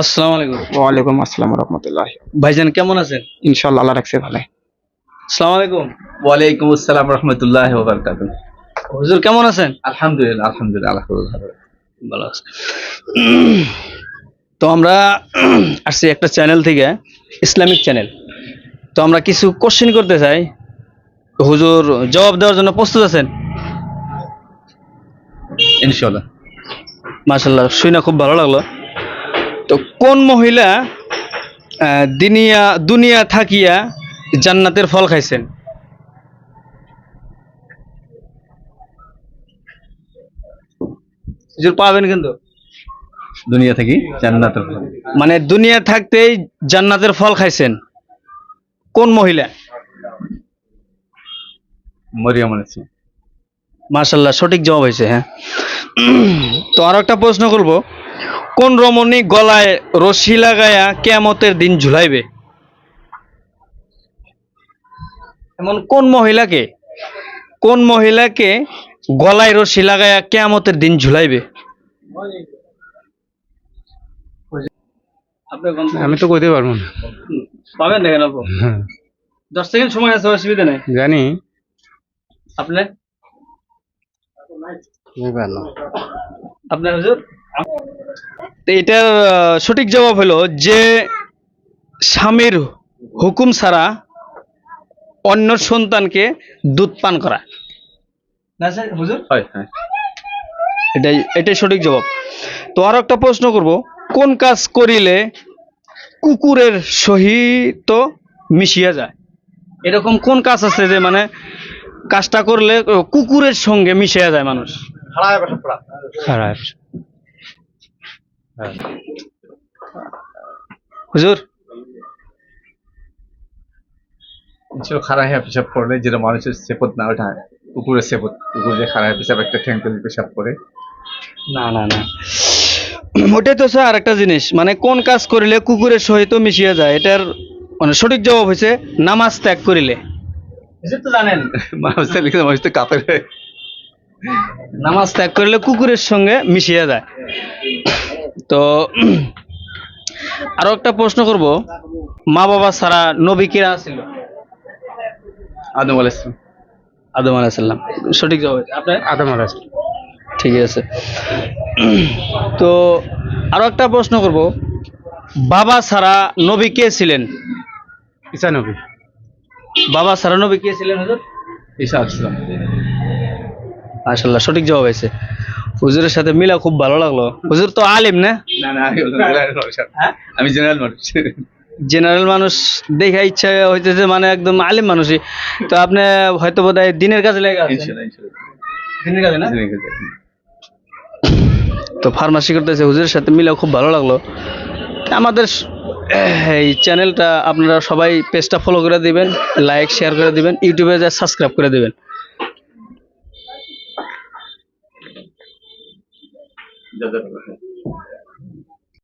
আসসালামু আলাইকুম। ওয়ালাইকুম আসসালাম রহমতুল্লাহ। ভাইজান কেমন আছেন? ইনশাল্লাহ আল্লাহ রাখছে ভালো আসসালামু আলাইকুম। ওয়ালাইকুম আসসালাম রহমতুল্লাহ ওবরকাত হুজুর কেমন আছেন? আলহামদুলিল্লাহ আলহামদুলিল্লাহ আল্লাহ ভালো। ভালো আছে তো আমরা আসছি একটা চ্যানেল থেকে ইসলামিক চ্যানেল। তো আমরা কিছু কোশ্চেন করতে চাই। হুজুর জবাব দেওয়ার জন্য প্রস্তুত আছেন? ইনশাল্লাহ মাশাল্লাহ শুনে খুব ভালো লাগল। তো কোন মহিলা দিনিয়া দুনিয়া থাকিয়া জান্নাতের ফল খাইছেন? পাবেন কিন্তু। দুনিয়া থেকে জান্নাতের ফল। মানে দুনিয়া থাকতেই জান্নাতের ফল খাইছেন। কোন মহিলা? মরিয়ম মাশাল্লাহ সঠিক জবাব হয়েছে হ্যাঁ। তো আর একটা প্রশ্ন করব। কোন রমণী গলায় রশি লাগায়া কেয়ামতের দিন ঝুলাইবে? এমন কোন মহিলাকে কোন মহিলাকে গলায় রশি লাগায়া কেয়ামতের দিন ঝুলাইবে? আমি তো কইতে পারব না। পাবেন দেখেন অল্প। দশ সেকেন্ড সময় আছে অসুবিধা নেই। জানি। আপনি? আপনার হুজুর? তো এটার সঠিক জবাব হলো যে স্বামীর হুকুম ছাড়া অন্য সন্তানকে দুধ পান করা। না স্যার হুজুর? হয় হ্যাঁ। এটাই এটাই সঠিক জবাব। তো আরও একটা প্রশ্ন করব কোন কাজ করিলে কুকুরের সহিত মিশিয়া যায়? এরকম কোন কাজ আছে যে মানে কাজটা করলে কুকুরের সঙ্গে মিশিয়া যায় মানুষ? খারাপ হুজুর। ইনশাল্লাহ খারাপ হ্যাঁ পেশাব করলে যেটা মানুষের সেপত না ওঠা কুকুরের সেপত কুকুর যে খারাপ পেশাব একটা ঠ্যাং তুলে পেশাব করে। না না না। ওটাই তো স্যার একটা জিনিস মানে কোন কাজ করিলে কুকুরের সহিত মিশিয়া যায় এটার মানে সঠিক জবাব হয়েছে নামাজ ত্যাগ করিলে। তো জানেন। মানুষ লিখে মানুষ তো কাপড়ে নামাজ ত্যাগ করলে কুকুরের সঙ্গে মিশিয়া যায়। তো আরও একটা প্রশ্ন করব। মা বাবা ছাড়া নবী কিরা ছিল আদম আলাইহিস আদম আলাইসাল্লাম সঠিক জবাব আপনার? আদম আলাহ ঠিক আছে। তো আরও একটা প্রশ্ন করব। বাবা ছাড়া নবী কে ছিলেন? ঈসা নবী। বাবা ছাড়া নবী কে ছিলেন হুজুর ঈসা আসলাম মাশাল্লাহ সঠিক জবাব হয়েছে হুজুরের সাথে মিলা খুব ভালো লাগল। হুজুর তো আলিম না? আমি জেনারেল মানুষ। জেনারেল মানুষ। দেখা ইচ্ছা হইতেছে মানে একদম আলিম মানুষই। তো আপনি হয়তো দিনের কাজে লেগে ইনশাল্লাহ ইনশাল্লাহ। দিনের কাজে না? তো ফার্মাসি করতেছে হুজুরের সাথে মিলা খুব ভালো লাগল। আমাদের এই চ্যানেলটা আপনারা সবাই পেজটা ফলো করে দিবেন লাইক শেয়ার করে দিবেন ইউটিউবে যা সাবস্ক্রাইব করে দিবেন। جزاك الله خير.